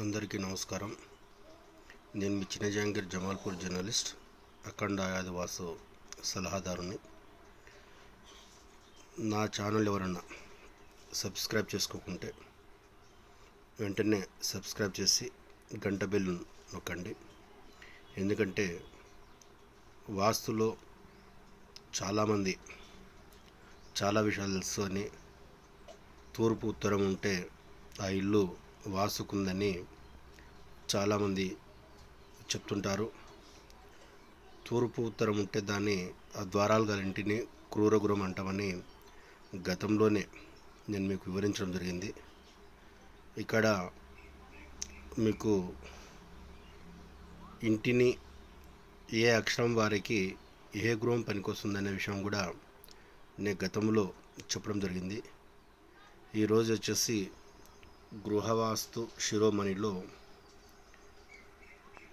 అందరికీ నమస్కారం. నేను మీ చిన్న జహాంగీర్ జమాల్పూర్ జర్నలిస్ట్ అఖండ ఆదివాసు సలహాదారుని. నా ఛానల్ ఎవరన్నా సబ్స్క్రైబ్ చేసుకోకుంటే వెంటనే సబ్స్క్రైబ్ చేసి గంట బెల్ నొక్కండి. ఎందుకంటే వాస్తులో చాలామంది చాలా విషయాలు తెలుసు అని తూర్పు ఉత్తరం ఉంటే ఆ ఇల్లు వాసుకుందని చాలామంది చెప్తుంటారు. తూర్పు ఉత్తరం ఉంటే దాన్ని ఆ ద్వారాలు గల ఇంటిని క్రూరగురం అంటామని గతంలోనే నేను మీకు వివరించడం జరిగింది. ఇక్కడ మీకు ఇంటిని ఏ అక్షరం వారికి ఏ గృహం పనికొస్తుందనే విషయం కూడా నేను గతంలో చెప్పడం జరిగింది. ఈరోజు వచ్చేసి గృహవాస్తు శిరోమణిలో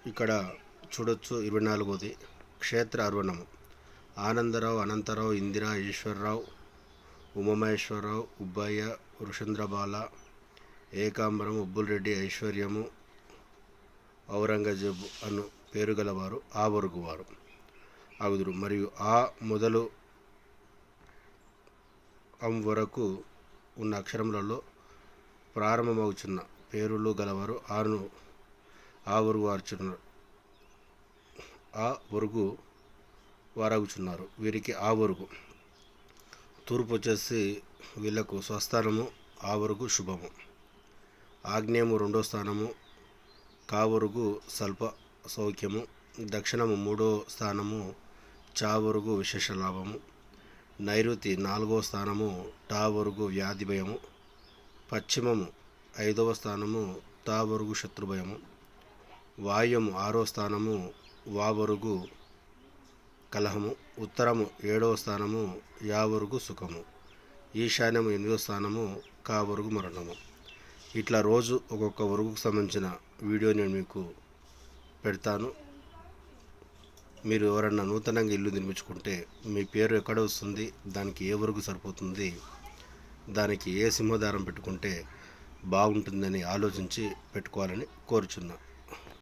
ఇక్కడ చూడొచ్చు ఇరవై నాలుగోది క్షేత్ర అర్వణము. ఆనందరావు అనంతరావు ఇందిరా ఈశ్వరరావు ఉమామహేశ్వరరావు ఉబ్బయ్య వృషంద్రబాల ఏకాంబరం ఉబ్బులరెడ్డి ఐశ్వర్యము ఔరంగజేబు అను పేరు గలవారు ఆ వరకు వారు. ఆగుదురు. మరియు ఆ మొదలు అం వరకు ఉన్న అక్షరములలో ప్రారంభమవుచున్న పేరులు గలవారు ఆరును ఆ వరకు వారుచున్నారు ఆ వరకు వారగుచున్నారు. వీరికి ఆ వరుగు తూర్పు వచ్చేసి వీళ్ళకు స్వస్థానము ఆ వరుగు శుభము. ఆగ్నేయము రెండో స్థానము కావరుగు స్వల్ప సౌఖ్యము. దక్షిణము మూడో స్థానము చావరుగు విశేష లాభము. నైరుతి నాలుగో స్థానము టావరుగు వ్యాధి భయము పశ్చిమము ఐదవ స్థానము తావరుగు శత్రుభయము. వాయుము ఆరో స్థానము వావరుగు కలహము. ఉత్తరము ఏడవ స్థానము యావరుగు సుఖము. ఈశాన్యము ఎనిమిదో స్థానము కావరుగు మరణము. ఇట్లా రోజు ఒక్కొక్క వరుగుకు సంబంధించిన వీడియో నేను మీకు పెడతాను. మీరు ఎవరన్నా నూతనంగా ఇల్లు నిర్మించుకుంటే మీ పేరు ఎక్కడ వస్తుంది? దానికి ఏ వరకు సరిపోతుంది? దానికి ఏ సింహదారం పెట్టుకుంటే బాగుంటుందని ఆలోచించి పెట్టుకోవాలని కోరుచున్నా.